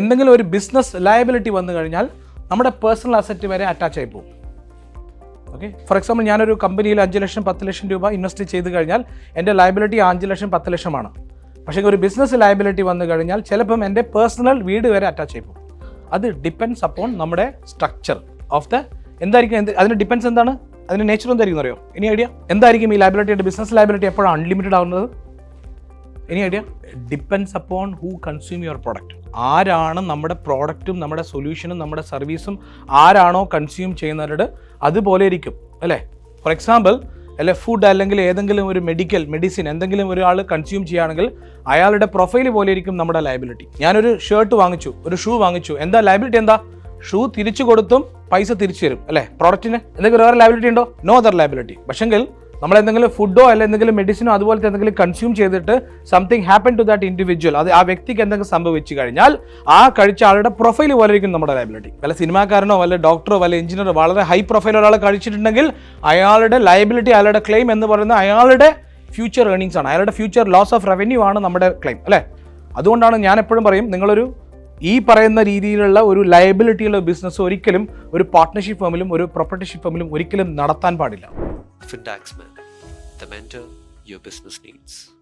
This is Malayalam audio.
എന്തെങ്കിലും ഒരു ബിസിനസ് ലയബിലിറ്റി വന്നു കഴിഞ്ഞാൽ നമ്മുടെ പേഴ്സണൽ അസറ്റ് വരെ അറ്റാച്ച് ആയി പോകും. ഓക്കെ ഫോർ എക്സാമ്പിൾ ഞാനൊരു കമ്പനിയിൽ അഞ്ച് ലക്ഷം പത്ത് ലക്ഷം രൂപ ഇൻവെസ്റ്റ് ചെയ്ത് കഴിഞ്ഞാൽ എന്റെ ലയബിലിറ്റി അഞ്ച് ലക്ഷം പത്ത് ലക്ഷമാണ്. പക്ഷേ ഒരു ബിസിനസ് ലയബിലിറ്റി വന്നു കഴിഞ്ഞാൽ ചിലപ്പം എന്റെ പേഴ്സണൽ വീട് വരെ അറ്റാച്ച് ആയി പോകും. അത് ഡിപ്പെൻസ് അപ്പോൺ നമ്മുടെ സ്ട്രക്ചർ ഓഫ് ദ എന്തായിരിക്കും എന്ത് അതിന് ഡിപ്പെൻസ് എന്താണ്? അതിന്റെ നേച്ചർ എന്തായിരിക്കും അറിയോ? ഇനി ഐഡിയ എന്തായിരിക്കും ഈ ലയബിലിറ്റിയുടെ ബിസിനസ് ലയബിലിറ്റി എപ്പോഴാണ് അൺലിമിറ്റഡ് ആവുന്നത്? ഇനി idea depends upon who consume your product ആരാണ് നമ്മുടെ പ്രോഡക്റ്റും നമ്മുടെ സൊല്യൂഷനും നമ്മുടെ സർവീസും ആരാണോ കൺസ്യൂം ചെയ്യുന്നവരുടെ അതുപോലെ ഇരിക്കും അല്ലേ? ഫോർ എക്സാമ്പിൾ അല്ലെ ഫുഡ് അല്ലെങ്കിൽ ഏതെങ്കിലും ഒരു മെഡിക്കൽ മെഡിസിൻ എന്തെങ്കിലും ഒരാൾ കൺസ്യൂം ചെയ്യുകയാണെങ്കിൽ അയാളുടെ പ്രൊഫൈൽ പോലെ ഇരിക്കും നമ്മുടെ ലയബിലിറ്റി ഞാനൊരു ഷർട്ട് വാങ്ങിച്ചു ഒരു ഷൂ വാങ്ങിച്ചു. എന്താ ലയബിലിറ്റി എന്താ? ഷൂ തിരിച്ചു കൊടുത്തും പൈസ തിരിച്ചു തരും അല്ലേ? പ്രോഡക്റ്റിന് എന്തെങ്കിലും വേറെ ലയബിലിറ്റി ഉണ്ടോ? നോ അതർ ലയബിലിറ്റി പക്ഷെങ്കിൽ നമ്മൾ എന്തെങ്കിലും ഫുഡോ അല്ല എന്തെങ്കിലും മെഡിസിനോ അതുപോലത്തെ എന്തെങ്കിലും കൺസ്യൂം ചെയ്തിട്ട് something happen to that individual അത് ആ വ്യക്തിക്ക് എന്തെങ്കിലും സംഭവിച്ചു കഴിഞ്ഞാൽ ആ കഴിച്ച ആളുടെ പ്രൊഫൈൽ പോലെ ഇരിക്കും നമ്മുടെ ലയബിലിറ്റി വല്ല സിനിമാക്കാരനോ വല്ല ഡോക്ടറോ വല്ല എഞ്ചിനീയറോ വളരെ ഹൈ പ്രൊഫൈൽ ഒരാൾ കഴിച്ചിട്ടുണ്ടെങ്കിൽ അയാളുടെ ലയബിലിറ്റി അയാളുടെ ക്ലെയിം എന്ന് പറയുന്നത് അയാളുടെ ഫ്യൂച്ചർ ഏർണിങ്സ് ആണ്. അയാളുടെ ഫ്യൂച്ചർ ലോസ് ഓഫ് റവന്യൂ ആണ് നമ്മുടെ ക്ലെയിം അല്ലേ? അതുകൊണ്ടാണ് ഞാൻ എപ്പോഴും പറയും നിങ്ങളൊരു ഈ പറയുന്ന രീതിയിലുള്ള ഒരു ലയബിലിറ്റിയുള്ള ബിസിനസ് ഒരിക്കലും ഒരു പാർട്ട്ണർഷിപ്പ് ഫേമിലും ഒരു പ്രൊപ്പർട്ടിഷിപ്പ് ഫേമിലും ഒരിക്കലും നടത്താൻ പാടില്ല. Fintaxman, the mentor your business needs.